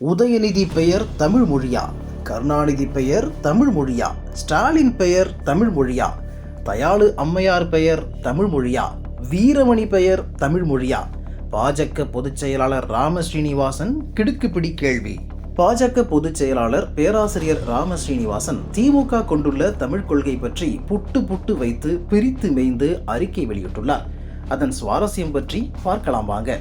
உதயநிதி பெயர் தமிழ் மொழியா? கருணாநிதி பெயர் தமிழ் மொழியா? ஸ்டாலின் பெயர் தமிழ் மொழியா? தயாளு அம்மையார் பெயர் தமிழ் மொழியா? வீரமணி பெயர் தமிழ் மொழியா? பாஜக பொதுச் செயலாளர் ராம ஸ்ரீனிவாசன் கிடுக்குப்பிடி கேள்வி. பாஜக பொதுச் செயலாளர் பேராசிரியர் ராம ஸ்ரீனிவாசன் திமுக கொண்டுள்ள தமிழ் கொள்கை பற்றி புட்டு புட்டு வைத்து பிரித்து மேய்ந்து அறிக்கை வெளியிட்டுள்ளார். அதன் சுவாரஸ்யம் பற்றி பார்க்கலாம் வாங்க.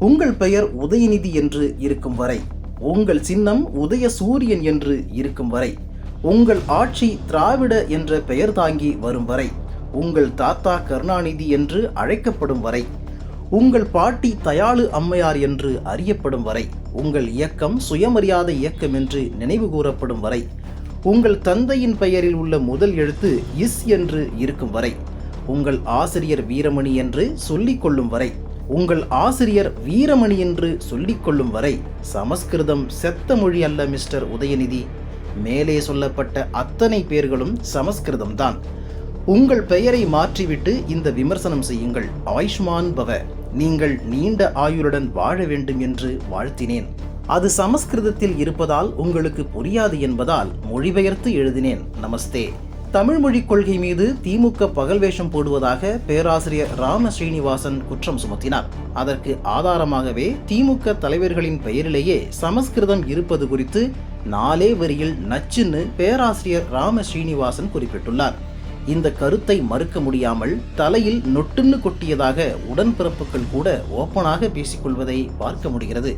உங்கள் பெயர் உதயநிதி என்று இருக்கும் வரை உங்கள் சின்னம் உதய சூரியன் என்று இருக்கும் வரை உங்கள் ஆட்சி திராவிட என்ற பெயர் தாங்கி வரும் வரை உங்கள் தாத்தா கருணாநிதி என்று அழைக்கப்படும் வரை உங்கள் பாட்டி தயாளு அம்மையார் என்று அறியப்படும் வரை உங்கள் இயக்கம் சுயமரியாதை இயக்கம் என்று நினைவு கூறப்படும் வரை உங்கள் தந்தையின் பெயரில் உள்ள முதல் எழுத்து இஸ் என்று இருக்கும் வரை உங்கள் ஆசிரியர் வீரமணி என்று சொல்லிக் கொள்ளும் வரை உங்கள் ஆசிரியர் வீரமணி என்று சொல்லிக்கொள்ளும் வரை சமஸ்கிருதம் செத்த மொழி அல்ல மிஸ்டர் உதயநிதி. மேலே சொல்லப்பட்ட அத்தனை பேர்களும் சமஸ்கிருதம்தான். உங்கள் பெயரை மாற்றிவிட்டு இந்த விமர்சனம் செய்யுங்கள். ஆயுஷ்மான் பவ. நீங்கள் நீண்ட ஆயுளுடன் வாழ வேண்டும் என்று வாழ்த்தினேன். அது சமஸ்கிருதத்தில் இருப்பதால் உங்களுக்கு புரியாது என்பதால் மொழிபெயர்த்து எழுதினேன். நமஸ்தே. தமிழ் மொழி கொள்கை மீது திமுக பகல் வேஷம் போடுவதாக பேராசிரியர் ராம ஸ்ரீனிவாசன் குற்றம் சுமத்தினார். அதற்கு ஆதாரமாகவே திமுக தலைவர்களின் பெயரிலேயே சமஸ்கிருதம் இருப்பது குறித்து நாலே வரியில் நச்சுன்னு பேராசிரியர் ராம ஸ்ரீனிவாசன் குறிப்பிட்டுள்ளார். இந்த கருத்தை மறுக்க முடியாமல் தலையில் நொட்டுன்னு கொட்டியதாக உடன்பிறப்புகள் கூட ஓப்பனாக பேசிக்கொள்வதை பார்க்க முடிகிறது.